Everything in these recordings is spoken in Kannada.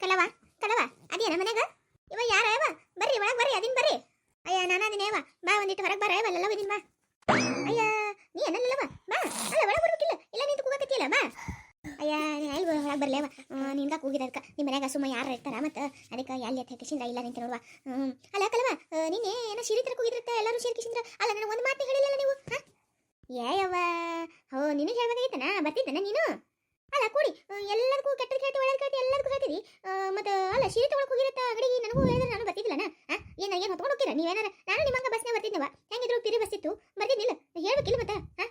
ಕಲವ ಕಲವ ಅದೇನ ಮನ್ಯಾಗ? ಇವ ಯಾರ ಅವ ಬರ್ರಿ, ಒಳಗ್ ಬರ್ರಿ, ಅದಿನ್ ಬರ್ರಿ. ಅಯ್ಯ, ನಾನು ಅದಿನೇವ ಬಾ ಒಂದಿಟ್ಟು ಹೊರಗೆ ಬರ ಇವಲ್ಲೆಲ್ಲ ಒಯ್ದಿನ್ ಬಾ. ಅಯ್ಯ, ನೀ ಏನಲ್ಲವ ಬಾ. ಅಲ್ಲ, ಒಳಗೆ ಬರ್ಬೇಕಿಲ್ಲ. ಇಲ್ಲ ನಿಂತು ಕೂಗಕತ್ತಿಲ್ಲ ಬಾ. ಅಯ್ಯ, ನೀನು ಎಲ್ಲಿ ಹೊರಗೆ ಬರ್ಲೇವ ನಿನ್ಗ ಕೂಗಿದ ಅದಕ್ಕೆ ನಿಮ್ಮ ಮನ್ಯಾಗ ಸುಮ್ಮ ಯಾರು ಇರ್ತಾರ ಮತ್ತು? ಅದಕ್ಕೆ ಎಲ್ಲಿ ಎತ್ತ ಕಿಶಿಂದ್ರ ಇಲ್ಲ ನಿಂತ ನೋಡುವ. ಅಲ್ಲ, ಕಲವ ನೀನೇ ಏನೋ ಸಿರಿ ತರ ಕೂಗಿದ್ರತ್ತ ಎಲ್ಲರೂ ಸೇರಿ ಅಲ್ಲ, ನನಗೆ ಒಂದು ಮಾತು ಹೇಳಿಲ್ಲ ನೀವು? ಹಾ? ಏಯವ್ವ ಹೋ, ನಿನಗೆ ಹೇಳ್ಬೇಕಾಗಿತ್ತನ? ಬರ್ತಿದ್ದನ ನೀನು? ಅಲ್ಲ, ಕೂಡಿ ಎಲ್ಲರಿಗೂ ಕೆಟ್ಟದ್ದು ಹೇಳ್ತಿ ಒಳ್ಳೇದ್ ಕೇಳ್ತಿ, ಎಲ್ಲದಕ್ಕೂ ಹೇಳ್ತಿದಿ ಮತ್ತೆ, ಅಲ್ಲ ಸೀರೆ ತಗೊಳಕ್ ಹೋಗಿರತ್ತ ಅಂಗಡಿಗೆ ನನಗೂ ಹೇಳಿದ್ರೆ ನಾನು ಬರ್ತಿದ್ದಿಲ್ಲನ? ಏನ, ಏನು ಹೊತ್ಕೊಂಡು ಹೋಗಿರ ನೀವೇನಾರ ನಾನು ನಿಮ್ಮಂಗ ಬಸ್ನೇ ಬರ್ತಿದ್ನವ ಹೆಂಗಿದ್ರು ಪಿರಿ ಬಸ್ ಇತ್ತು? ಬರ್ತಿದ್ದಿಲ್ಲ ಹೇಳ್ಬೇಕಿಲ್ಲ ಮತ್ತೆ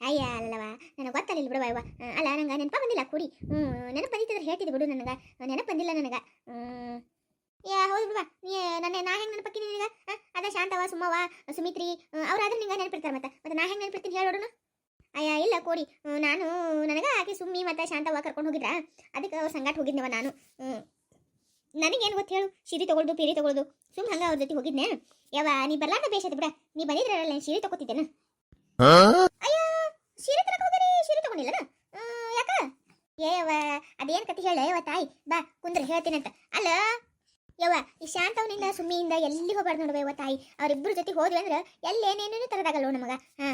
ಅಯ್ಯ ಅಲ್ಲವ ನನಗೆ ಗೊತ್ತಲ್ಲ ಬಿಡುವ ಅಯ್ಯವ ಅಲ್ಲ, ನಂಗೆ ನೆನಪ ಬಂದಿಲ್ಲ, ಕೂಡಿ. ಹ್ಞೂ ನೆನಪು ಬಂದಿತ್ತಂದ್ರೆ ಹೇಳ್ತಿದ್ದೆ ಬಿಡು ನನಗೆ. ನೆನಪು ಬಂದಿಲ್ಲ ನನಗೆ. ಯಾ, ಹೌದು ಬಿಡುವ. ನೀ ನನ್ನ, ನಾ ಹೆಂಗೆ ನೆನಪಕ್ಕಿನಿ ನಿನಗೆ ಅದ ಶಾಂತವ, ಸುಮ್ಮವ, ಸುಮಿತ್ರಿ ಅವ್ರಾದ್ರೆ ನಿಂಗೆ ನೆನಪಿರ್ತಾರೆ ಮತ್ತೆ. ಮತ್ತೆ ನಾ ಹೆಂಗೆ ನೆನಪಿರ್ತೀನಿ ಹೇಳೋಣ ಅಯ್ಯ ಇಲ್ಲ ಕೋಡಿ. ನಾನು ನನಗೆ ಆಕೆ ಸುಮ್ಮಿ ಮತ್ತು ಶಾಂತವ್ವ ಕರ್ಕೊಂಡು ಹೋಗಿದ್ರ? ಅದಕ್ಕೆ ಅವ್ರ ಸಂಗಾಟ ಹೋಗಿದ್ನವ ನಾನು. ನನಗೇನು ಗೊತ್ತು ಹೇಳು? ಸಿರಿ ತಗೊಳ್ದು ಪೀರಿ ತಗೊಳ್ದು. ಸುಮ್ ಹಂಗ ಅವ್ರ ಜೊತೆ ಹೋಗಿದ್ನೆ. ಯಾವ ನೀ ಬರ್ಲಾರ್ದ ಬೇಷತ್ ಬಿಡ. ನೀ ಬಂದಿದ್ರಲ್ಲ ಸೀರೆ ತಗೋತಿದ್ದೇನ? ಅಯ್ಯ ಸೀರೆ ತರಕ ಹೋಗಿರಿ ಸೀರೆ ತಗೊಂಡಿಲ್ಲನ? ಯಾಕ? ಏವ ಅದೇನ್ ಕತಿ ಹೇಳ? ಯವ ತಾಯಿ ಬಾ ಕುಂದ್ರ ಹೇಳ್ತೀನಂತ ಅಲ್ಲ ಯವ್ವ ಈ ಶಾಂತವನಿಂದ ಸುಮ್ಮಿಯಿಂದ ಎಲ್ಲಿ ಹೋಗ್ಬಾರ್ದು ನೋಡುವ ಯವ ತಾಯಿ. ಅವರಿಬ್ಬರ ಜೊತೆ ಹೋದ್ವಿ ಅಂದ್ರೆ ಎಲ್ಲಿ ಏನೇನೇನು ತರದಾಗಲ್ಲ ನಮಗ? ಹಾ.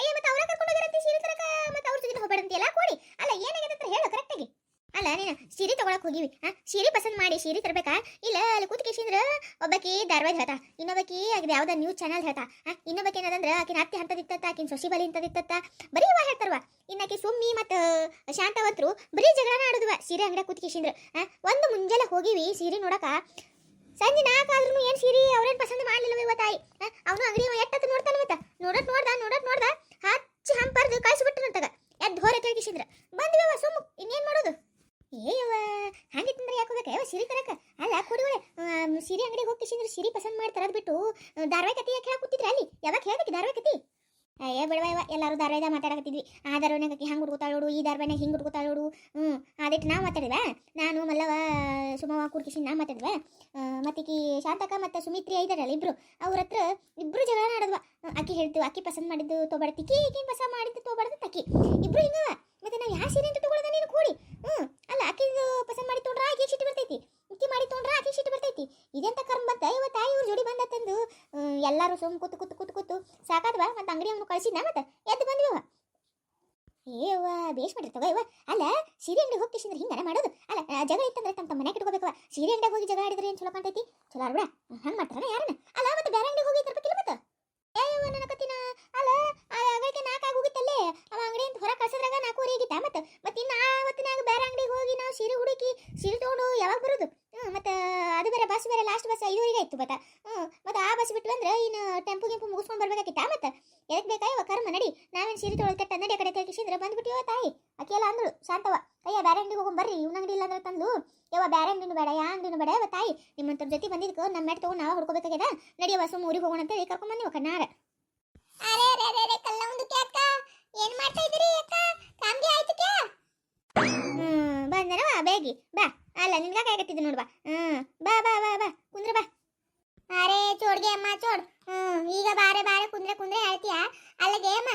ಅಯ್ಯ ಮತ್ತೆ ಅವ್ರ ಕರ್ಕೊಂಡು ಹೋಗಿರಂತೆ ಸೀರೆ ತರಕ? ಮತ್ತೆ ಅವ್ರ ಜೊತೆ ಹೋಗ್ಬಾರ್ದಂತೆ ಎಲ್ಲ ಕೊಡಿ. ಅಲ್ಲ ಏನಾಗಿದೆ ಅಂತ ಹೇಳು ಕರೆಕ್ಟಾಗಿ ಅಲ್ಲ, ನೀನು ಸೀರೆ ತಗೊಳಕ್ ಹೋಗಿವಿ. ಹಾ ಸೀರೆ ಪಸಂದ್ ಮಾಡಿ ಸೀರೆ ತರಬೇಕಾ? ಇಲ್ಲ, ಅಲ್ಲಿ ಕೂತ್ಕೇಶಿಂದ್ರ ಒಬ್ಬಾಕಿ ಧಾರವಾಡ ಹೇಳ್ತಾ. ಇನ್ನೊಬ್ಬಾಕಿ ಅದ್ ಯಾವ್ದೋ ನ್ಯೂಸ್ ಚಾನಲ್ ಹೇಳ್ತಾ. ಹಾ ಇನ್ನೊಬ್ಬಾಕಿ ಏನದಂದ್ರ, ಆಕಿನ ಅತ್ತೆ ಹಂತದಿತ್ತ ಆಕಿನ ಸೊಸಿ ಬಲಿ ಇಂತದಿತ್ತ ಬರೀ ಇವ ಹೇಳ್ತಾರವ. ಇನ್ನಾಕಿ ಸುಮ್ಮಿ ಮತ್ತು ಶಾಂತವತ್ರು ಬರೀ ಜಗಳನ ಆಡುದವ ಸೀರೆ ಅಂಗಡಿ ಕೂತ್ಕೇಶಿಂದ್ರ ಹಾ ಒಂದು ಮುಂಜಾನೆ ಹೋಗಿವಿ ಸೀರೆ ನೋಡಕ. ಸಂಜೆ ನಾಲ್ಕಾದ್ರೂ ಏನ್ ಸೀರೆ ಅವ್ರೇನ್ ಪಸಂದ್ ಮಾಡ್ಲಿಲ್ಲ ಇವ ತಾಯಿ? ಅವನು ಅಂಗಡಿ ಎಟ್ಟತ್ತು ನೋಡ್ತಾನ ಮತ್ತ ನೋಡತ್ ನೋಡ್ದ ನೋಡತ್ ನೋಡ್ದ ಹಚ್ಚಿ ಹಂಪರ್ದು ಕಳ್ಸಿಬಿಟ್ಟನಂತಗ ಎದ್ದು ಹೊರ ಕೇಳ್ಕಿಸಿದ್ರ ಬಂದ್ವಿವ ಸುಮ್ಮ ಇನ್ನೇನ್ ಮಾಡೋದು ಏಯವ್ವ ಹಂಗಿತ್ತಂದ್ರೆ ಯಾಕೆ ಹೋಗ್ಬೇಕ ಯಾವ ಸಿರಿ ತರಕ ಅಲ್ಲ ಕುಡಿವಳೆ ಸಿರಿ ಅಂಗಡಿಗೆ ಹೋಗಿ ಕಿಸಿಂದ್ರೆ ಸಿರಿ ಪಸಂದ್ ಮಾಡ್ತಾರ ಅದ್ ಬಿಟ್ಟು ಆ, ಧಾರಾವಾಹಿ ಕತಿ ಯಾಕೆ ಹೇಳಕ್ ಅಲ್ಲಿ ಯಾವಾಗ ಹೇಳ್ಬೇಕು ಧಾರಾವಾಹಿ ಕತಿ ಏ ಬಿಡವ ಇವ ಎಲ್ಲರೂ ಧಾರಾವಾಹಿದ ಮಾತಾಡಕತ್ತಿದ್ವಿ ಆ ಧಾರಾವಾಹಿನಾಗ ಆಕಿ ಹಂಗೆ ಹುಡುಗುತ್ತಾಳ ನೋಡು ಈ ಧಾರಾವಾಹಿನಾಗ ಹಿಂಗೆ ಹುಡುಗುತ್ತಾಳ ನೋಡು ಹ್ಞೂ ಅದಕ್ಕೆ ನಾ ಮಾತಾಡಿದ ನಾನು ಮಲ್ಲವ ಸುಮವ ಕುರ್ಕಿಸಿ ನಾ ಮಾತಾಡಿದ್ವ. ಮತ್ತೀಕಿ ಶಾಂತಕ ಮತ್ತು ಸುಮಿತ್ರಿ ಐದಾರಲ್ಲ ಇಬ್ರು ಅವ್ರ ಹತ್ರ ಇಬ್ರು ಜಗಳ ಆಡದ್ವ ಅಕ್ಕಿ ಹೇಳ್ತು, ಅಕ್ಕಿ ಪಸಂದ್ ಮಾಡಿದ್ದು ತೊಗೊಬಾರ್ತಿಕಿ ಈಕಿ ಪಸಂದ್ ಮಾಡಿದ್ದು ತೊಗೊಬಾರ್ದು ಅಕ್ಕಿ. ಇಬ್ರು ಹಿಂಗವ? ಮತ್ತೆ ನಾವು ಯಾವ ಸೀರೆ ಅಂತ ತೊಗೊಳದ ನೀನು ಕೂಡಿ? ಹ್ಞೂ ಅಲ್ಲ, ಅಕ್ಕಿದು ಪಸಂದ್ ಮಾಡಿ ತೊಗೊಂಡ್ರ ಆಕಿ ಸಿಟ್ಟು ಬರ್ತೈತಿ. ಅಕ್ಕಿ ಮಾಡಿ ತೊಗೊಂಡ್ರ ಆಕಿ ಸಿಟ್ಟು ಬರ್ತೈತಿ. ಇದೆಂತ ಕರ್ಮ ಬಂತ ಇವ ತಾಯಿ ಇವ್ರ ಜೋಡಿ ಬಂದತ್ತಂದು ಎಲ್ಲರೂ ಸುಮ್ ಕೂತು ಕೂತು ಕೂತು ಕೂತು. ಸಾಕಾದ್ವ? ಮತ್ತೆ ಅಂಗಡಿ ಅವನು ಕಳಿಸಿದ್ನ ಮತ್ತೆ? ಎದ್ದು ಬಂದ್ವಿವ ಏವ ಬೇಷ್ ತಗೋ ಇವ ಅಲ್ಲ, ಸೀರೆ ಅಂಗಡಿ ಹೋಗಿ ಕಿಶಿಂದ್ರೆ ಹಿಂಗಾರ ಮಾಡೋದು? ಅಲ್ಲ ಜಗ ಜಗಳ ಇತ್ತಂದ್ರೆ ತಮ್ಮ ಮನೆಗೆ ಇಟ್ಕೋಬೇಕು ಸೀರೆ ಅಂಗಡಿಗೆ ಹೋಗಿ ಜಗಳ ಆಡಿದ್ರೆ ಏನು ಚಲೋ ಕಾಣ್ತೈತಿ? ಚಲೋ ಅಲ್ವಾ ಹಂಗೆ ಮಾಡ್ತಾರ ಯಾರನ್ನ ಅಲ್ಲ, ಮತ್ತೆ ಬೇರೆ ಅಂಗಡಿಗೆ ಹೋಗಿ ತರಬೇಕಿಲ್ಲ ಮತ್ತೆ ಏಯವ್ವ ನನ್ನ ಕತ್ತಿನ. ಅಲ್ಲ, ಆ ಅಂಗಡಿಗೆ ನಾಲ್ಕು ಆಗೋಗಿತ್ತಲ್ಲೇ ಅವ ಅಂಗಡಿ ಹೊರ ಕಳ್ಸದ್ರಾಗ ನಾಲ್ಕೂವರೆ ಆಗಿತ್ತ ಮತ್ತೆ? ಮತ್ತೆ ಇನ್ನು ಆವತ್ತಿನಾಗ ಬೇರೆ ಅಂಗಡಿಗೆ ಹೋಗಿ ನಾವು ಸೀರೆ ಹುಡುಕಿ ಸೀರೆ ತೊಗೊಂಡು ಯಾವಾಗ ಬರೋದು? ಹ್ಞೂ ಮತ್ತೆ ಅದು ಬೇರೆ ಬಸ್ ಬೇರೆ ಲಾಸ್ಟ್ ಬಸ್ ಐದುವರೆಗೆ ಇತ್ತು ಬತ್ತ ಹ್ಞೂ ಮತ್ತೆ ಆ ಬಸ್ ಬಿಟ್ಟು ಅಂದ್ರೆ ಇನ್ನು ಟೆಂಪು ಗಿಂಪು ಮುಗಿಸ್ಕೊಂಡು ಬರ್ಬೇಕಾಗಿತ್ತ ಮತ್ತೆ? ಎದಕ್ಕೆ ಬೇಕಾ ಇವ ಕರ್ಮ? ನಡಿ. ನಾವೇನು ಸೀರೆ ನಡಿ ಆ ಕಡೆ ತೆಗಿಸಿದ್ರೆ ಬಂದ್ಬಿಟ್ಟಿವ ತಾಯಿ. ಆಕೆ ಎಲ್ಲ ಅಂದಳು ಶಾಂತವ ಅಯ್ಯ, ಬೇರೆ ಅಂಗಡಿಗೆ ಹೋಗಿ ಬರ್ರಿ, ಇವ್ನ ಅಂಗಡಿ ಇಲ್ಲ ಅಂದ್ರೆ ತಂದು ಯಾವ ಬೇರೆ ಅಂಗಡಿನೂ ಬೇಡ, ಯಾ ಅಂಗಡಿನೂ ಬೇಡ. ಯಾವ ತಾಯಿ ನಿಮ್ಮಂತರ ಜೊತೆ ಬಂದಿದ್ದಕ್ಕೆ ನಮ್ಮ ಮ್ಯಾಟ್ ತೊಗೊಂಡು ನಾವು ಹುಡ್ಕೋಬೇಕಾಗ್ಯದ? ನಡಿಯವ ಸುಮ್ಮ ಊರಿಗೆ ಹೋಗೋಣ ಅಂತ ಕರ್ಕೊಂಡ್ ಬಂದಿವ ಕಣ್ಣಾರ. ಅರೆ ಅರೆ ಅರೆ ಕಲ್ಲ ಒಂದು ಏನ್ ಮಾಡ್ತಾ ಇದ್ದೀರಿ ಅಕ್ಕ? ಕಾಮ್ಗೆ ಆಯ್ತು ಕ್ಯಾ? ಹ್ಮ್ ಬಾ, ಬೇಗಿ. ಬಾ. ಅಲ್ಲ ನಿನ್ಗ ಕಾಯಕತ್ತಿದ್ದೆ ನೋಡ್ಬಾ ಹ್ಮ್, ಬಾ ಬಾ ಬಾ ಬಾ. ಕುಂದ್ರ ಬಾ. ಅರೆ, ಚೋಡ್ಗೆ ಅಮ್ಮ, ಚೋಡ್. ಹ್ಮ್, ಈಗ ಬಾರೆ ಬಾರೆ ಕುಂದ್ರೆ ಕುಂದ್ರೆ ಹೇಳ್ತೀಯ? ಅಲ್ಲಗೆ ಅಮ್ಮ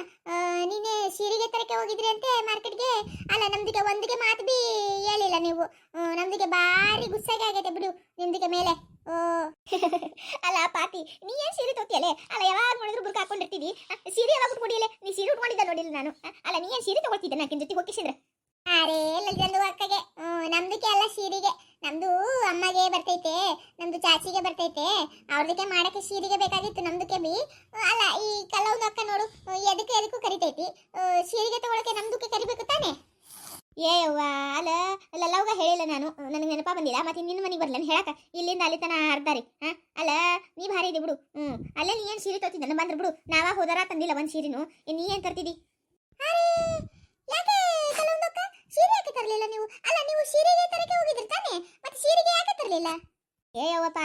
ನೀನೆ ಸೀರೆಗೆ ತರಕ್ಕೆ ಹೋಗಿದ್ರಿ ಅಂತೆ ಮಾರ್ಕೆಟ್ಗೆ? ಅಲ್ಲ ನಮ್ದಿಗೆ ಒಂದಿಗೆ ಮಾತು ಬಿ ಹೇಳಿಲ್ಲ ನೀವು. ನಮ್ದಿಗೆ ಬಾರಿ ಗುಸ್ಸಾಗಿ ಆಗೈತೆ ಬಿಡು ನಿಮ್ದಿಗೆ ಮೇಲೆ. ಓ. ಅಲ್ಲ ಪಾತಿ ನೀ ಏನ್ ಸೀರೆ ತಗೋತಿಯಲೆ ಅಲ್ಲ, ಯಾವಾಗ ನೋಡಿದ್ರು ಬುರ್ಕ ಹಾಕೊಂಡಿರ್ತೀವಿ? ಸಿರಿ ಯಾವಾಗ ಉಟ್ಕೊಂಡಿಯಲೆ ನೀ ಸೀರೆ ಉಟ್ಕೊಂಡಿದ್ದ ನೋಡಿಲ್ಲ ನಾನು. ಅಲ್ಲ, ನೀ ಏನ್ ಸೀರೆ ತಗೊಳ್ತಿದ್ದೆ ನಾಕಿನ ಜೊತೆ ಹೋಗಿಸಿದ್ರೆ ಅರೇ ಲಜಂದು ಅಕ್ಕಗೆ ನಮ್ದಕ್ಕೆ ಸೀರೆಗೆ. ನಮ್ದು ಅಮ್ಮಗೆ ಬರ್ತೈತೆ, ನಮ್ದು ಚಾಚಿಗೆ ಬರ್ತೈತೆ. ಅವ್ರದಕ್ಕೆ ಮಾಡಕ್ಕೆ ಸೀರೆಗೆ ಬೇಕಾಗಿತ್ತು, ನಮ್ದಕ್ಕೆ ಬಿ. ಅಲ್ಲ, ಈ ಕಲೌದು ಅಕ್ಕ ನೋಡು. ಎದಕ್ಕೆ ಎದಕ್ಕೂ ಕರಿತೈತಿ. ಸೀರೆಗೆ ತಗೊಳಕ್ಕೆ ನಮ್ದಕ್ಕೆ ಕರಿಬೇಕು ತಾನೆ. ಏವ್ವ ಅಲ್ಲ ಅಲ್ಲವಾಗ ಹೇಳಿಲ್ಲ ನಾನು. ನನಗೆ ನೆನಪ ಬಂದಿಲ್ಲ. ಮತ್ತೆ ನಿನ್ನ ಮನೆಗೆ ಬರಲ್ಲ ಹೇಳಕ. ಇಲ್ಲಿಂದ ಅಲ್ಲಿ ತನ ಅರ್ಧಾರಿ ಹಾ, ಅಲ್ಲ, ನೀ ಭಾರಿ ಇದೆ ಬಿಡು. ಹ್ಮ್ ಅಲ್ಲ ನೀ ಏನ್ ಸೀರೆ ತೋತಿದ್ದ? ಬಂದ್ರು ಬಿಡು. ನಾವ ಹೋದಾರ ತಂದಿಲ್ಲ ಒಂದು ಸೀರೆನು. ನೀ ಏನು ತರ್ತಿದಿ ಯಾಕೆ ಕಲೊಂದಕ್ಕ ಸೀರೆ ಯಾಕೆ ತರಲಿಲ್ಲ ನೀವು ಅಲ್ಲ ನೀವು ಸೀರೆಗೆ ತರಕ್ಕೆ ಹೋಗಿದ್ರಿ ತಾನೆ ಮತ್ತೆ ಸೀರೆಗೆ ಯಾಕೆ ತರಲಿಲ್ಲ ಏ ಅವಪ್ಪ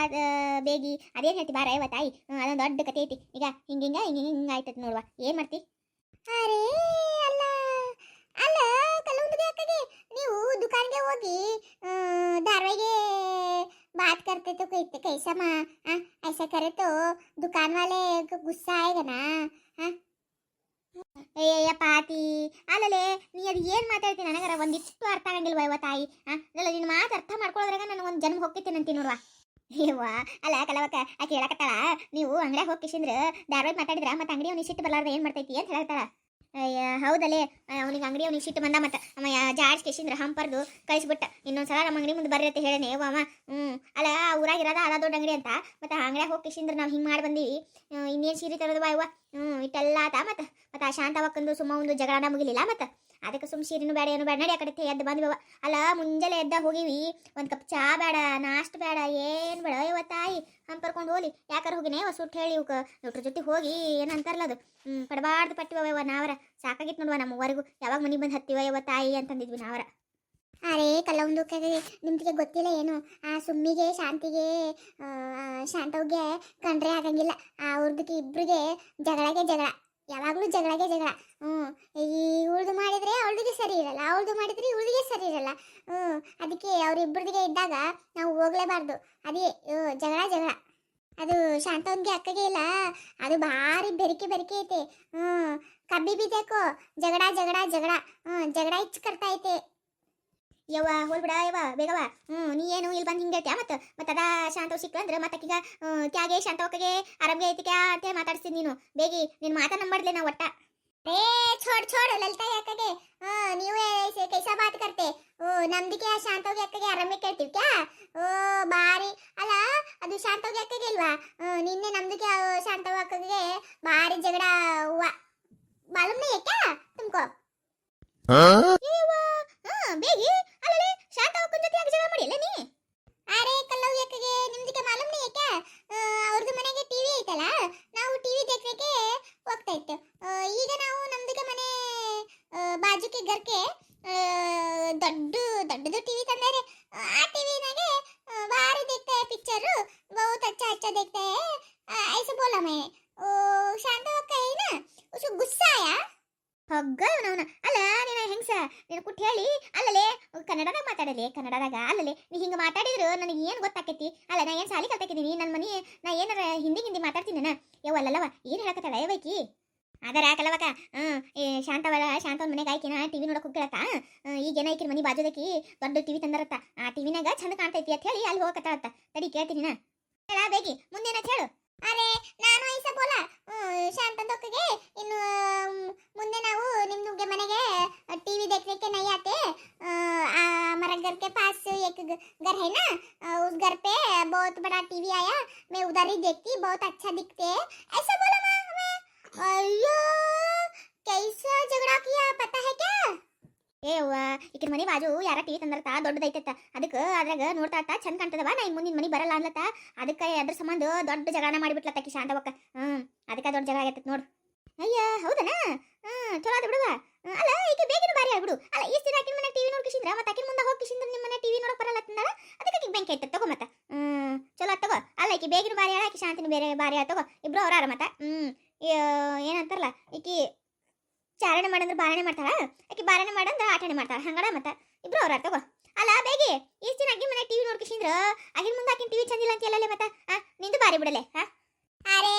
ಬೇಗಿ ಅದೇನ್ ಹೇಳ್ತಿ ಬಾರ ಯವ್ವ ತಾಯಿ ಹ್ಮ್, ಅದೊಂದು ದೊಡ್ಡ ಕತೆ ಐತಿ ಈಗ ಹಿಂಗ ಹಿಂಗ ಹಿಂಗ ಹಿಂಗ ಆಯ್ತದ ನೋಡುವ ಏನ್ ಮಾಡ್ತಿ ಅರೇ ಅಲ್ಲ ಅಲ್ಲ ಕಲೌಂದಗೆ ಅಕ್ಕಗೆ ನೀವು ದುಕಾನ್ಗೆ ಹೋಗಿ ಆ, ಧಾರವಾಹಿಗೆ बात करते तो कहते कैसा माँ हाँ, ऐसा करे तो दुकान वाले को गुस्सा आएगा ना हाँ ಏಯ್ಯ ಪಾತಿ. ಅಲ್ಲಲೇ ನೀ ಅದು ಏನು ಮಾತಾಡ್ತೀನಿ ನನಗರ? ಒಂದಿಷ್ಟು ಅರ್ಥ ಆಗಂಗಿಲ್ವ ಇವ ತಾಯಿ? ಅಲ್ಲ ನಿನ್ನ ಮಾತು ಅರ್ಥ ಮಾಡ್ಕೊಳ್ಳೋದ್ರಾಗ ನಾನು ಒಂದು ಜನ್ಮ ಹೋಗ್ತೈತೆ ಅಂತೀನಿ ನೋಡ್ವಾ. ಏವ್ವ ಅಲ್ಲ, ಕಲವಕ್ಕ, ಆಕೆ ಹೇಳಕತ್ತಾಳ, ನೀವು ಅಂಗಡಿಯಾಗ ಹೋಗಿ ಕಿಶಿಂದ್ರ, ಧಾರವಾಡ ಮಾತಾಡಿದ್ರ, ಮತ್ತೆ ಅಂಗಡಿ ಅವ್ನು ಇಷ್ಟಿಟ್ಟು ಬರಲಾರ್ದ ಏನು ಮಾಡ್ತೈತಿ ಅಂತ ಹೇಳತ್ತಾಳ ಅಯ್ಯ ಹೌದಲ್ಲೇ ಅವನಿಗೆ ಅಂಗಡಿ ಅವ್ನಿಗೆ ಸಿಟ್ಟು ಬಂದ ಮತ್ತೆ ಅಮ್ಮ ಜಾಡ್ಸ್ ಕಿಶಿಂದ್ರ ಹಂಪರ್ದು ಕಳಿಸ್ಬಿಟ್ಟ. ಇನ್ನೊಂದ್ಸಲ ನಮ್ಮ ಅಂಗಡಿ ಮುಂದೆ ಬರ್ರಿ ಅಂತ ಹೇಳೇನೆ. ಅವ ಹ್ಞೂ ಅಲ್ಲ ಊರಾಗ ಇರೋದ ಅದ ದೊಡ್ಡ ಅಂಗಡಿ ಅಂತ. ಮತ್ತೆ ಅಂಗಡಿಯಾಗ ಹೋಗಿ ಕಿಶಿಂದ್ರ ನಾವು ಹಿಂಗೆ ಮಾಡಿ ಬಂದೀವಿ. ಇನ್ನೇನು ಸೀರೆ ತರೋದು ಬಾ ಇವ ಹ್ಞೂ ಇಟ್ಟೆಲ್ಲ ಆತ ಮತ್ತೆ. ಮತ್ತೆ ಆ ಶಾಂತವಕ್ಕಂದು ಸುಮ್ಮ ಒಂದು ಜಗಳನ ಮುಗಿಲಿಲ್ಲ ಮತ್ತೆ. ಅದಕ್ಕೆ ಸುಮ್ ಬೇಡ, ಏನು ಬೇಡ. ನಡಿ ಆ ಕಡೆ ಎದ್ದು ಬಂದ್ವಿ ಅಲ್ಲ, ಮುಂಜಾನೆ ಎದ್ದ ಹೋಗಿವಿ. ಒಂದು ಕಪ್ ಚಾ ಬೇಡ, ನಾಷ್ಟ ಬೇಡ, ಏನು ಬೇಡ. ಇವ ತಾಯಿ, ಹಂಪರ್ಕೊಂಡು ಹೋಗಿ ಯಾಕಾರ ಹೋಗಿನೇ? ಸುಟ್ಟು ಹೇಳಿ ಇವಕ್ಕೆ ಇವ್ರ ಜೊತೆ ಹೋಗಿ ಏನಂತಾರಲ್ಲ ಅದು. ಹ್ಞೂ ಪಡಬಾರ್ದು ಪಟ್ಟಿವ ಇವ ನಾವರ. ಸಾಕಾಗಿತ್ತು ನೋಡುವ ನಮ್ಮವರೆಗೂ. ಯಾವಾಗ ಮನೆಗೆ ಬಂದು ಹತ್ತಿವ ಇವ ತಾಯಿ ಅಂತಂದಿದ್ವಿ ನಾವರ. ಅರೇ, ಕಲ್ಲೊಂದು ನಿಮ್ಗೆ ಗೊತ್ತಿಲ್ಲ ಏನು? ಆ ಸುಮ್ಮಿಗೆ, ಶಾಂತಿಗೆ ಶಾಂತವ್ಗೆ ಕಂಡ್ರೆ ಆಗಂಗಿಲ್ಲ. ಆ ಅವ್ರದಕ್ಕೆ ಇಬ್ಬರಿಗೆ ಜಗಳಗೆ ಜಗಳ. ಯಾವಾಗಲೂ ಜಗಳಗೆ ಜಗಳ. ಹ್ಞೂ, ಈ ಉಳ್ದು ಮಾಡಿದ್ರೆ ಅವಳಿಗೆ ಸರಿ ಇರಲ್ಲ ಅವಳದು ಮಾಡಿದ್ರೆ ಇವಳಿಗೆ ಸರಿ ಇರಲ್ಲ. ಹ್ಞೂ, ಅದಕ್ಕೆ ಅವ್ರಿಬ್ಬರಿಗೆ ಇದ್ದಾಗ ನಾವು ಹೋಗ್ಲೇಬಾರ್ದು. ಅದೇ ಜಗಳ ಜಗಳ. ಅದು ಶಾಂತವನ್ಗೆ ಅಕ್ಕಗೆ ಇಲ್ಲ, ಅದು ಭಾರಿ ಬೆರಿಕೆ ಬೆರಿಕೆ ಐತೆ. ಹ್ಞೂ, ಕಬ್ಬಿ ಬಿದ್ದೇಕು ಜಗಳ ಜಗಳ ಜಗಳ. ಹ್ಞೂ, ಜಗಳ ಇಚ್ಚು ಕರ್ತಾ ಐತೆ. ಯವ್ವ ಹೋಲ್ಬಿಡ ಯವ್ವ, ಬೇಗವ. ಹ್ಞೂ, ನೀ ಏನು ಇಲ್ಲಿ ಬಂದು ಹಿಂಗೆ ಹೇಳ್ತೀಯ? ಮತ್ತು ಮತ್ತು ಅದ ಶಾಂತವ್ ಸಿಕ್ಕ ಅಂದ್ರೆ ಮತ್ತಕ್ಕೀಗ ಕ್ಯಾಗೆ ಶಾಂತವಕ್ಕಗೆ ಆರಾಮ್ಗೆ ಐತಿ ಕ್ಯಾ ಅಂತ ಮಾತಾಡ್ತೀನಿ ನೀನು. ಬೇಗಿ ನಿನ್ನ ಮಾತಾ ನಂಬಡ್ಲೆ ನಾ ಒಟ್ಟ. रे छोड़ छोड़ ललता अक्का के हां ನೀವು ऐसे कैसा बात करते ಓ ನಮ್ದಿಕೆ ಶಾಂತೋಗಿ ಅಕ್ಕಗೆ ಆರಾಮೆ ಕೇಳ್ತೀವಿ ಕ್ಯಾ? ಓ, ಬಾರಿ. ಅಲ್ಲ, ಅದು ಶಾಂತೋಗಿ ಅಕ್ಕಗೆ ಇಲ್ವಾ? ನಿನ್ನೆ ನಮ್ದಿಕೆ ಶಾಂತವ ಅಕ್ಕಗೆ ಬಾರಿ ಜಗಳ ಹುವ ಮಾಲೂಮ್ ನೀ ಕ್ಯಾ ತುಮ್ಕೋ अच्छा अच्छा देखते हैं आ, ऐसे बोला मैं ओ शांत है ना उसको गुस्सा आया ಹಗ್ಗ ಇವನವನ ಅಲ್ಲ ನೀನು ಹೆಂಗ್ಸ ನೀನು ಕುಟ್ಟು ಹೇಳಿ ಅಲ್ಲಲೇ ಕನ್ನಡದಾಗ ಮಾತಾಡಲಿ ಕನ್ನಡದಾಗ ಅಲ್ಲಲೇ ನೀ ಹಿಂಗೆ ಮಾತಾಡಿದ್ರು ನನಗೆ ಏನು ಗೊತ್ತಾಕೈತಿ ಅಲ್ಲ ನಾ ಏನು ಸಾಲಿ ಕಲ್ತಾಕಿದ್ದೀನಿ ನನ್ನ ಮನೆ ನಾ ಏನಾರ ಹಿಂದಿ ಹಿಂದಿ ಮಾತಾಡ್ತೀನಿ ನಾ ಯವ್ವಲ್ಲವ ಏನು ಹೇಳಕತ್ತಾಳ ಯಾವೈಕಿ ಅದರ ಕಲವಕ ಹ್ಞೂ ಶಾಂತವಳ ಶಾಂತವನ ಮನೆಗೆ ಆಯ್ಕಿನ ಟಿವಿ ನೋಡಕ್ ಹೋಗ್ಯಾಳತ್ತ ಈಗ ಏನೈಕಿನ ಮನೆ ಬಾಜುದಕ್ಕಿ ದೊಡ್ಡ ಟಿವಿ ತಂದಾರತ್ತ ಆ ಟಿವಿನಾಗ ಚಂದ ಕಾಣ್ತೈತಿ ಅಂತ ಹೇಳಿ ಅಲ್ಲಿ ಹೋಗಕತ್ತಾಳತ್ತ ತಡಿ ಕೇಳ್ತೀನಿ ನಾ ಹೇಳ ಬೇಗಿ ಮುಂದೇನಂತ ಹೇಳು ಅರೆ ನಾನು ಐಸ ಬೋಲ ಶಾಂತಂದೊಕ್ಕಗೆ ಇನ್ನು ಮ್, ಮುಂದೆ ನಾವು ನಿಮ್ಗೆ ಮನೆಗೆ टीवी देखने के नहीं आते अ, आ, हमारा घर के पास एक ग- घर है ना अ, उस घर पे बहुत बड़ा टीवी आया मैं उधर ही देखती बहुत अच्छा दिखते है ऐसा बोला मैं हमें अयो कैसा झगड़ा किया पता है क्या ಏ ಅವ್ವ, ಈಕಿನ ಮನೆ ಬಾಜು ಯಾರ ಟಿವಿ ತಂದ್ರತ ದೊಡ್ಡದೈತತ್ತ. ಅದಕ್ಕೆ ಅದ್ರಾಗ ನೋಡ್ತಾ ಚಂದ ಕಾಣ್ತದವ, ನಾ ಮುಂದಿನ ಮನೆ ಬರಲ್ಲ ಅನ್ಲತ್ತ ಅದಕ್ಕೆ ಅದ್ರ ಸಂಬಂಧ ದೊಡ್ಡ ಜಗಳನ ಮಾಡಿಬಿಟ್ಲತ್ತ ಕಿ ಶಾಂತವಕ್ಕ ಹ್ಮ್, ಅದಕ್ಕೆ ದೊಡ್ಡ ಜಗಳ ಆಗೈತೆ ನೋಡು. ಅಯ್ಯ, ಹೌದನಾ? ಹ್ಮ್, ಚಲೋ ಅದ ಬಿಡುವ. ಅಲ್ಲ, ಈಕೆ ಬೇಗಿನ ಬಾರಿ ಆಗ್ಬಿಡು. ಅಲ್ಲ, ಈ ಸ್ಥಿರ ಆಕಿನ ಮನೆ ಟಿವಿ ನೋಡ್ಕಿಸಿದ್ರ, ಮತ್ತೆ ಆಕಿನ ಮುಂದೆ ಹೋಗಿಸಿದ್ರ ನಿಮ್ಮ ಮನೆ ಟಿವಿ ನೋಡಕ್ ಬರಲ್ಲ ಅಂತಂದಾಳ ಅದಕ್ಕೆ ಆಕಿಗೆ ಬೆಂಕಿ ಐತೆ ತಗೋ ಮತ್ತ. ಹ್ಮ್, ಚಲೋ ಆತವ ಅಲ್ಲ, ಈಕಿ ಬೇಗಿನ ಬಾರಿ ಆಳ, ಆಕಿ ಶಾಂತಿನ ಬೇರೆ ಬಾರಿ ಆಳ ತಗೋ. ಇಬ್ರು ಅವ್ರ ಮತ್ತ? ಈ- ಏನಂತಾರಲ್ಲ, ಈಕಿ ಚಾರಣೆ ಮಾಡಂದ್ರೆ ಬಾರಣೆ ಮಾಡ್ತಾಳ? ಆಕಿ ಬಾರಣೆ ಮಾಡಂದ್ರೆ ಆಟಣೆ ಮಾಡ್ತಾಳ ಹಂಗಡ ಮತ್ತ ಇಬ್ರು ಅವ್ರ ತಗೋ ಅಲ್ಲ ಬೇಗಿ ಈ ದಿನ ಆಕಿನ ಮನೆ ಟಿವಿ ನೋಡ್ಕಿಸಿದ್ರ ಆಗಿನ ಮುಂದೆ ಆಕಿನ ಟಿವಿ ಚಂದಿಲ್ಲ ಅಂತ ಹೇಳಲ್ಲ ಮತ್ತ ಆ, ನಿಂದು ಬಾರಿ ಬಿಡಲೆ ಹಾ अरे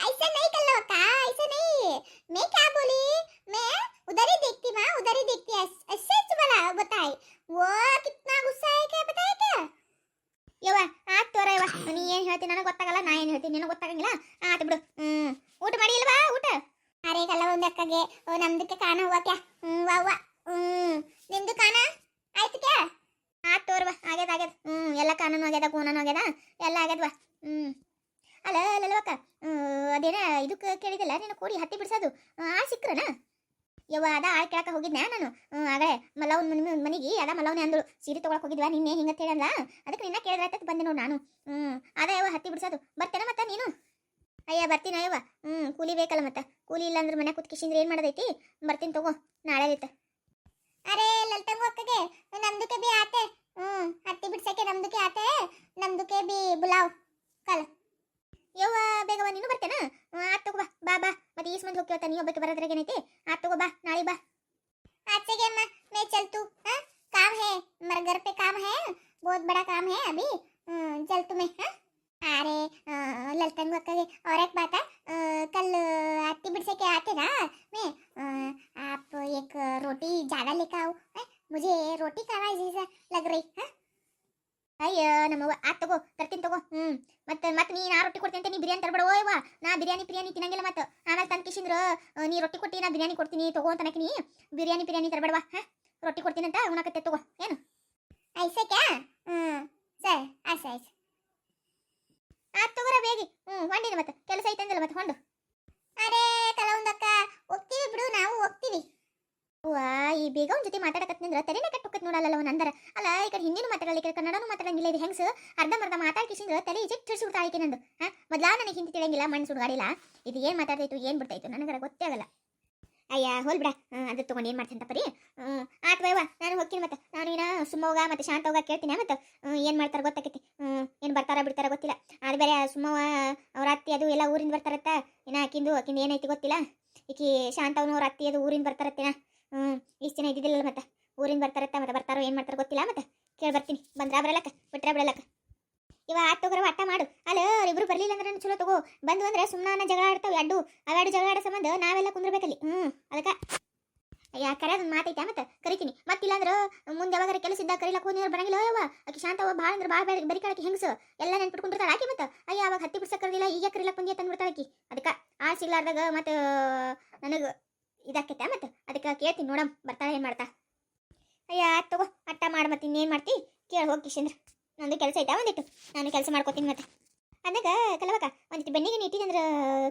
ऐसा नहीं कर लो का ऐसा नहीं मैं क्या बोली मैं उधर ही देखती माँ उधर ही देखती ऐस- सच वाला बताए वो कितना गुस्सा है क्या बताए क्या ಯವ್ವ ಆತ್ ತೋರ ಯವ್ವ ನೀ ಏನ್ ಹೇಳ್ತೀನಿ ನನಗೆ ಗೊತ್ತಾಗಲ್ಲ ನಾ ಏನ್ ಹೇಳ್ತೀನಿ ನಿನಗೆ ಗೊತ್ತಾಗಂಗಿಲ್ಲ ಆತ್ ಬಿಡು ಹ್ಮ್ ಊಟ ಮಾಡಿ ಇಲ್ವಾ ಊಟ ಅರೆ ಕಲ್ಲ ಒಂದು ಅಕ್ಕಗೆ ನಮ್ದಕ್ಕೆ ಕಾಣ ಹೂವ ಕ್ಯಾ ಹ್ಮ್ ವಾ ವಾ ಹ್ಮ್. ನಿಮ್ದು ಕಾನ ಕ್ಯಾ ಆತ್ ತೋರ್ವ ಆಗ್ಯದ ಆಗ್ಯದ. ಹ್ಮ್, ಎಲ್ಲ ಕಾನೂನು ಆಗ್ಯದ, ಕೂನನು ಆಗ್ಯದ. ಎಲ್ಲ ಆಗ್ಯದವ ಹ್ಮ್. ಅಲ್ಲ ಅಲ್ಲವಕ್ಕ ಅದೇನ ಇದಕ್ಕೆ ಕೇಳಿದಿಲ್ಲ ನೀನು ಕೂಡಿ ಹತ್ತಿ ಬಿಡ್ಸೋದು. ಆ ಸಿಕ್ರನ ಯವ್ವ, ಅದ ಆಳ್ ಕೇಳಕ ಹೋಗಿದ್ನ ನಾನು? ಆಗಲೇ ಮಲ್ಲವನ್ ಮನೆ, ಮನೆಗೆ, ಅದ ಮಲ್ಲವನೇ ಅಂದಳು. ಸೀರೆ ತೊಗೊಳಕ್ ಹೋಗಿದ್ವಾ ನಿನ್ನೆ? ಹಿಂಗೆ ಹೇಳಲ್ಲ ಅದಕ್ಕೆ ನಿನ್ನ ಕೇಳಿದ್ರೆ ಬಂದೆ ನೋಡು ನಾನು. ಹ್ಞೂ ಅದ ಯವ್ವ, ಹತ್ತಿ ಬಿಡ್ಸೋದು. ಬರ್ತೇನ ಮತ್ತ ನೀನು? ಅಯ್ಯ, ಬರ್ತೀನಿ ಯವ್ವ. ಹ್ಞೂ ಕೂಲಿ ಬೇಕಲ್ಲ ಮತ್ತೆ. ಕೂಲಿ ಇಲ್ಲ ಅಂದ್ರೆ ಮನೆ ಕುತ್ಕಿಸಿಂದ್ರೆ ಏನು ಮಾಡೋದೈತಿ? ಬರ್ತೀನಿ ತಗೋ. ನಾಳೆ ಐತೆ ಅರೆ ಲಲ್ತಂಗು ಅಕ್ಕಗೆ, ನಮ್ದಕ್ಕೆ ಬಿ ಆತೆ. ಹ್ಞೂ ಹತ್ತಿ ಬಿಡ್ಸಕ್ಕೆ ನಮ್ದಕ್ಕೆ ಆತೆ. ನಮ್ದಕ್ಕೆ ಬಿ ಬುಲಾವ್. ಕಲ್. ಯವ್ವ ಬೇಗವ ನೀನು ಬರ್ತೇನ? ಆತ್ ತಗೋ ಬಾ ಬಾ. ಮತ್ತೆ ಈಸ್ ಮಂದಿ ಹೋಗ್ತೀವತ್ತ, ನೀ ಒಬ್ಬಕ್ಕೆ ಬರೋದ್ರಾಗ ಏನೈತಿ? ಅಯ್ಯ ಆ ಆತ್ ತಗೋ ತರ್ತೀನಿ ತಗೋ ಹ್ಞೂ ಮತ್ತೆ ಮತ್ತೆ ನೀ ನಾ ರೊಟ್ಟಿ ಕೊಡ್ತೀನಿ ಅಂತ ನೀ ಬಿರಿಯಾನಿ ತರಬೇಡ ಓಯವ್ವ ನಾ ಬಿರಿಯಾನಿ ಬಿರಿಯಾನಿ ತಿನ್ನಂಗಿಲ್ಲ ಮತ್ತೆ. ಆಮೇಲೆ ತಂದು ಕಿಶಿಂದ್ರ ನೀ ರೊಟ್ಟಿ ಕೊಟ್ಟಿ ನಾ ಬಿರಿಯಾನಿ ಕೊಡ್ತೀನಿ ತಗೋ ಅಂತ ನೀ ಬಿರಿಯಾನಿ ಬಿರಿಯಾನಿ ತರಬೇಡವಾ ಹಾ? ರೊಟ್ಟಿ ಕೊಡ್ತೀನಿ ಅಂತ ಉಣಕತ್ತೆ ತಗೋ ಏನು? ಐಸೆ ಕ್ಯಾ ಹ್ಮ್. ಸರಿ ಆಯ್ತು ಆತ್ ತಗೋರ ಬೇಗಿ ಹ್ಮ್ ಹೊಂಡಿನ ಮತ್ತೆ. ಕೆಲಸ ಐತಂದಿಲ್ಲ ಮತ್ತೆ ಹೊಂಡು. ಅರೇ ಕಲವಂದಕ್ಕ ಹೋಗ್ತೀವಿ ಬಿಡು ನಾವು ಹೋಗ್ತೀವಿ. ವಾ ಈ ಬೇಗ ಅವ್ನ ಜೊತೆ ಮಾತಾಡಕತ್ತಿನಿಂದ್ರ ತಲೆನೇ ಕಟ್ಟು ನಂದರ. ಅಲ್ಲ, ಈ ಕಡೆ ಹಿಂದಿನೂ ಮಾತಾಡಲ್ಲ ಕನ್ನಡನೂ ಮಾತಾಡಂಗಿಲ್ಲ, ಇದು ಹೆಂಗ್ಸ? ಅರ್ಧಂಬರ್ಧ ಮಾತಾಡ್ಕಿಸಿಂದ್ರ ತಲೆ ಇಜೆಕ್ಟ್ ತಿಳಿಸಿ ಆಯ್ಕೆ ನಂದು. ಹಾ, ಮೊದಲ ನನಗೆ ಹಿಂದಿ ತಿಳಿಯಂಗಿಲ್ಲ, ಮಣ್ಣು ಸುಡ್ಗಾಡಿಲ್ಲ. ಇದು ಏನು ಮಾತಾಡ್ತೈತು ಏನು ಬಿಡ್ತಾಯ್ತು ನನಗರ ಗೊತ್ತೇ ಆಗಲ್ಲ. ಅಯ್ಯ, ಹೋಲ್ ಬಿಡ. ಅದು ತೊಗೊಂಡು ಏನು ಮಾಡ್ತೀನಿ ಪರಿ? ಆತ್ ಬೈವ ನಾನು ಹೋಗ್ತೀನಿ ಮತ್ತೆ. ನಾನು ಏನ ಸುಮ್ಮವ್ಗ ಮತ್ತೆ ಶಾಂತವ್ಗ ಕೇಳ್ತೀನಿ ಮತ್ತೆ. ಏನು ಮಾಡ್ತಾರೆ ಗೊತ್ತಾಕೈತಿ? ಏನು ಬರ್ತಾರ ಬಿಡ್ತಾರ ಗೊತ್ತಿಲ್ಲ. ಅದು ಬೇರೆ ಸುಮ್ಮವ್ವ, ಅವ್ರ ಅತ್ತಿ ಅದು ಎಲ್ಲ ಊರಿಂದ ಬರ್ತಾರತ್ತ. ಏನ ಆಕಿಂದು ಆಕಿಂದು ಏನೈತಿ ಗೊತ್ತಿಲ್ಲ? ಈಕಿ ಶಾಂತವ್ನು ಅವ್ರ ಅತ್ತಿ ಅದು ಊರಿಂದ ಬರ್ತಾರತ್ತೇನ? ಇಷ್ಟು ಜನ ಇದ್ದಿದ್ದಿಲ್ಲ ಮತ್ತೆ. ಊರಿಂದ ಬರ್ತಾರತ್ತ ಮತ್ತೆ ಬರ್ತಾರೋ, ಏನು ಮಾಡ್ತಾರೋ ಗೊತ್ತಿಲ್ಲ ಮತ್ತೆ? ಕೇಳಿ ಬರ್ತೀನಿ. ಬಂದ್ರ ಬರಲಕ್ಕ, ಬಿಟ್ರಾ ಬಿಡಲಕ್ಕ ಇವ ಆಟ ತಗೋರ ಅಟ್ಟ ಮಾಡು. ಅಲ್ಲ ಇಬ್ರು ಬರ್ಲಿಲ್ಲ ಅಂದ್ರೆ ಚಲೋ ತಗೋ. ಬಂದು ಅಂದ್ರೆ ಸುಮ್ಮನೆ ಜಗಳ ಆಡ್ತಾವೆ, ಅಡ್ಡು. ಅವಾಡು ಜಗಳ ಆಡೋ ಸಂಬಂಧ ನಾವೆಲ್ಲ ಕುಂದ್ರಬೇಕಲ್ಲಿ. ಅದಕ್ಕೆ. ಅಯ್ಯ ಅದನ್ನ ಮಾತೈತೆ ಮತ್ತೆ? ಕರಿತೀನಿ. ಮತ್ತಿಲ್ಲ ಅಂದ್ರೆ ಮುಂದೆ ಯಾವಾಗಾರ ಕೆಲಸ ಇದ್ದಾಗ ಕರಿಲಕ್ಕೆ ಹೋದ್ರೆ ಬರಂಗಿಲ್ಲ. ಯವ್ವ ಆಕಿ ಶಾಂತವ ಭಾಳ ಅಂದ್ರೆ ಭಾಳ ಬೇರೆ ಬರಿ ಕಾಳಕ್ಕೆ ಹೆಂಗಸು? ಎಲ್ಲ ನೆನ್ಪಿಟ್ಕೊಂಡಿರ್ತಾಳೆ ಆಕಿ ಮತ್ತೆ? ಅಯ್ಯ, ಅವಾಗ ಹತ್ತಿ ಬಿಡ್ಸಕ್ ಕರೆದಿಲ್ಲ, ಈಗ ಕರಿಲಕ್ಕೆ ಬಂದಿ ತಂದ್ಬಿಡ್ತಾಳೆ ಆಕಿ. ಅದಕ್ಕೆ ಆ ಸಿಗ್ಲಾರ್ದಾಗ ಮತ್ತೆ, ನನಗೆ ಇದಾಕೈತೆ ಮತ್ತೆ? ಅದಕ್ಕೆ ಕೇಳ್ತೀನಿ ನೋಡಮ್, ಬರ್ತಾಳೆ, ಏನು ಮಾಡ್ತಾ ಅಯ್ಯ ತಗೋ, ಅಟ್ಟ ಮಾಡಿ ಮತ್ತೆ ಇನ್ನೇನು ಮಾಡ್ತಿ? ಕೇಳಿ, ಹೋಗಿ ಕಿಶಂದ್ರ ನಂದು ಕೆಲಸ ಐತಾ? ಒಂದಿಟ್ಟು. ನಾನು ಕೆಲಸ ಮಾಡ್ಕೋತೀನಿ ಮತ್ತೆ. ಅಂದಾಗ, ಕಲವಕ್ಕ, ಒಂದಿಟ್ಟು ಬೆನ್ನಿಗೆ ನೀಟಿದಂದ್ರೆ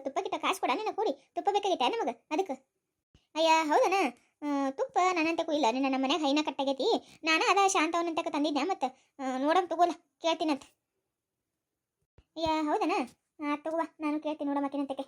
ತುಪ್ಪ ಗಿಟ್ಟ ಕಾಸು ಕೊಡ ನಿನ್ನ ಕೂಡಿ. ತುಪ್ಪ ಬೇಕಾಗಿತ್ತ ನಮಗೆ? ಅದಕ್ಕೆ. ಅಯ್ಯ, ಹೌದನ? ತುಪ್ಪ ನನ್ನಂತಕ್ಕೂ ಇಲ್ಲ ನಿನ್ನ ನಮ್ಮ ಮನ್ಯಾಗ ಹೈನ ಕಟ್ಟಾಗೈತಿ ನಾನು ಅದ ಶಾಂತವನಂತಕ ತಂದಿದ್ದೆ ಮತ್ತೆ ನೋಡಮ್ ತಗೋಲ, ಕೇಳ್ತೀನಂತ. ಅಯ್ಯ, ಹೌದನ? ತಗೋ ತಗೋವಾ, ನಾನು ಕೇಳ್ತೀನಿ ನೋಡಮ್ಮ ಆಕಿನಂತಕ್ಕೆ